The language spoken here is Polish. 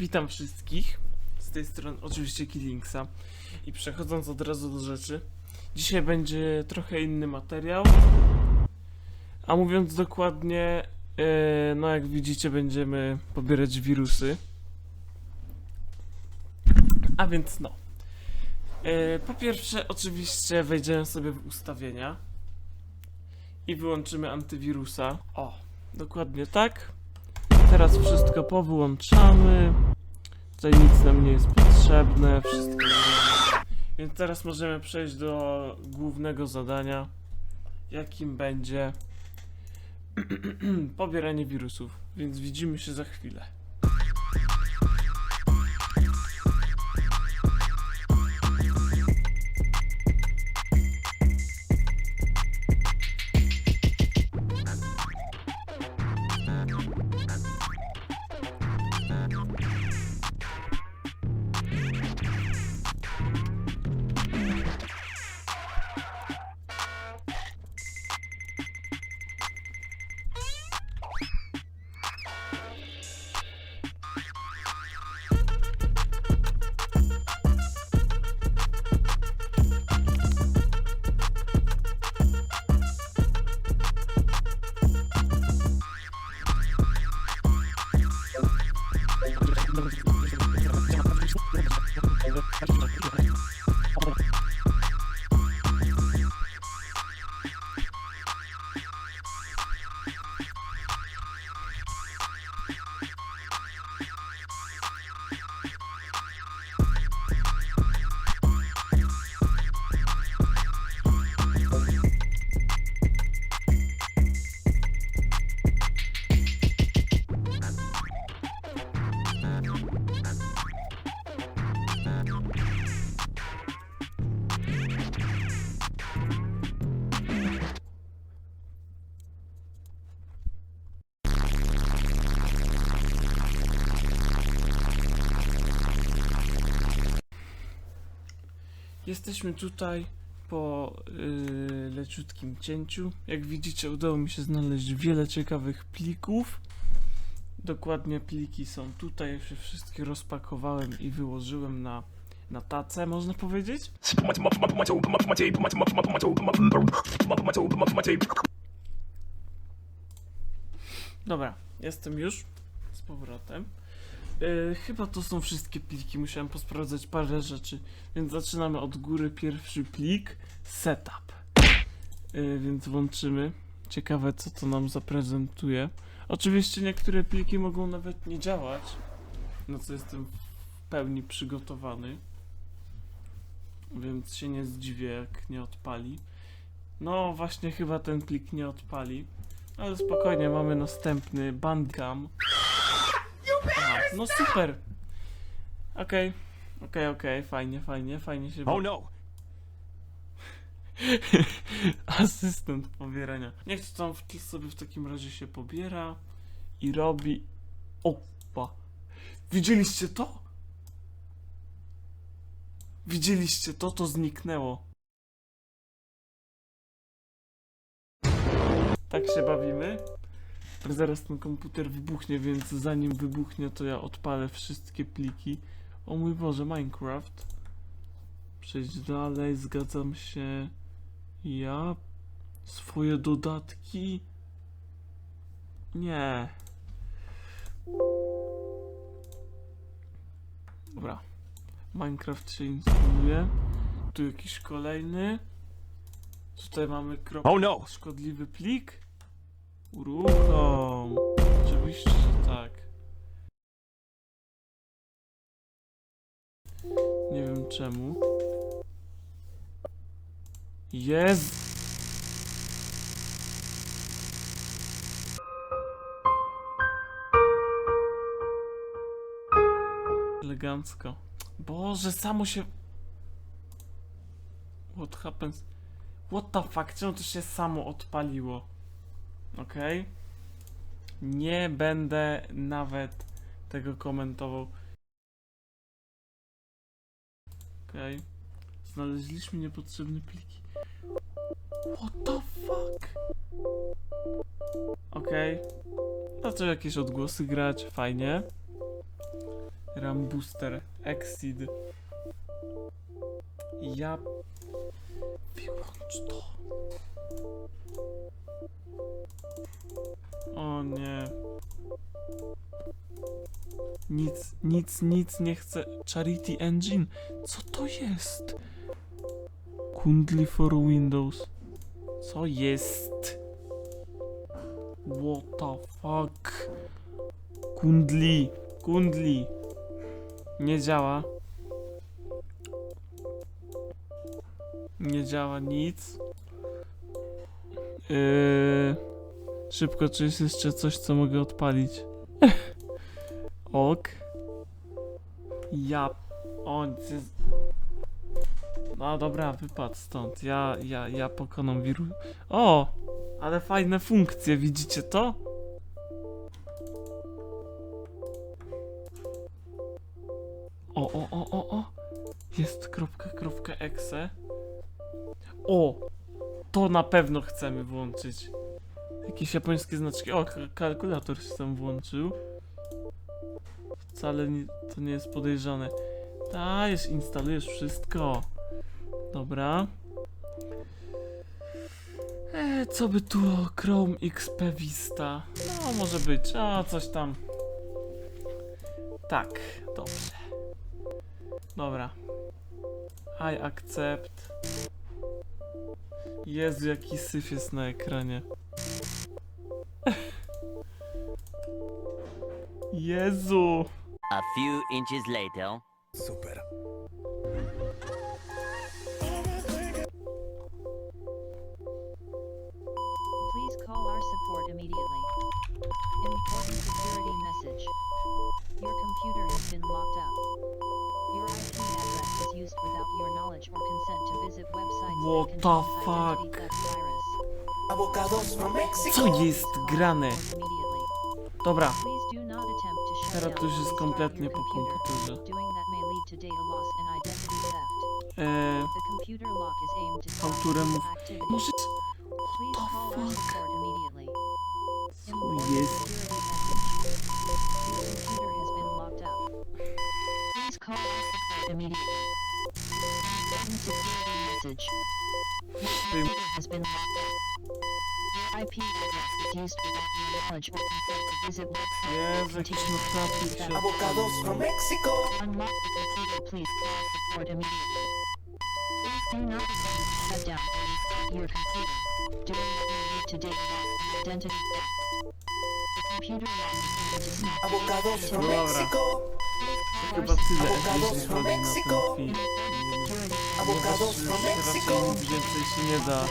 Witam wszystkich. Z tej strony oczywiście Killingsa. I przechodząc od razu do rzeczy. Dzisiaj będzie trochę inny materiał. A mówiąc dokładnie, e, no jak widzicie, będziemy pobierać wirusy. A więc no. E, po pierwsze, oczywiście wejdziemy sobie w ustawienia i wyłączymy antywirusa. O, dokładnie tak. Teraz wszystko powyłączamy. Tutaj nic nam nie jest potrzebne. Wszystko. Więc teraz możemy przejść do głównego zadania, jakim będzie pobieranie wirusów. Więc widzimy się za chwilę. Jesteśmy tutaj po yy, leciutkim cięciu. Jak widzicie, udało mi się znaleźć wiele ciekawych plików. Dokładnie pliki są tutaj. Ja się wszystkie rozpakowałem i wyłożyłem na, na tacę, można powiedzieć. Dobra, jestem już z powrotem. Yy, chyba to są wszystkie pliki, musiałem posprawdzać parę rzeczy, więc zaczynamy od góry. Pierwszy plik, setup. Yy, więc włączymy. Ciekawe, co to nam zaprezentuje. Oczywiście niektóre pliki mogą nawet nie działać, na co jestem w pełni przygotowany. Więc się nie zdziwię, jak nie odpali. No, właśnie chyba ten plik nie odpali. Ale spokojnie, mamy następny bandcam. Aha, no super. Okej, okej, okej, fajnie, fajnie, fajnie się. Oh no! Asystent pobierania. Niech to tam w- sobie w takim razie się pobiera i robi. Opa. Widzieliście to? Widzieliście to? To zniknęło. Tak się bawimy. Zaraz ten komputer wybuchnie, więc zanim wybuchnie, to ja odpalę wszystkie pliki. O mój Boże, Minecraft. Przejść dalej, zgadzam się. Ja? Swoje dodatki? Nie. Dobra. Minecraft się instaluje. Tu jakiś kolejny. Tutaj mamy krok. Oh no! Szkodliwy plik? Uruchom. Oczywiście, że tak. Nie wiem czemu. Jest. Elegancko. Boże, samo się... What happens? What the fuck? Czemu to się samo odpaliło? Okej. Nie będę nawet tego komentował. Okej. Znaleźliśmy niepotrzebne pliki. What the fuck? No to jakieś odgłosy grać, fajnie. RAM booster Exceed. Ja... Wyłącz to. O nie. Nic, nic, nic nie chcę. Charity Engine? Co to jest? Kundli for Windows. Co jest? What the fuck? Kundli, kundli. Nie działa. Nie działa nic. Yy, szybko, czy jest jeszcze coś, co mogę odpalić? ok. Ja. O, jest... No dobra, wypadł stąd. Ja, ja, ja pokonam wirus. O! Ale fajne funkcje, widzicie to? O, o, o, o, o! Jest kropka, kropka exe. O! To na pewno chcemy włączyć. Jakieś japońskie znaczki. O, ka- kalkulator się tam włączył. Wcale nie, to nie jest podejrzane. Dajesz, instalujesz wszystko. Dobra. E, co by tu? Chrome XP Vista. No, może być. A, coś tam. Tak, dobrze. Dobra. I accept. Jezu, jaki syf jest na ekranie. Jezu! A few inches later. Super. What the fuck? Co jest grane? Dobra, teraz to już jest kompletnie po komputerze. Eee, Autorem mów- może... Please the fuck? Co jest? immediately. Important security message. Room has been IP used knowledge. Visit website. Abogados from Mexico. Unlock the computer, please. Or immediately. Do not shut down. Your computer. Do today. Dentist. Computer. Abogados from Mexico. Chyba tyle, jeśli chodzi na ten Mexico. film. Ponieważ from raczej Mexico. nic więcej się nie da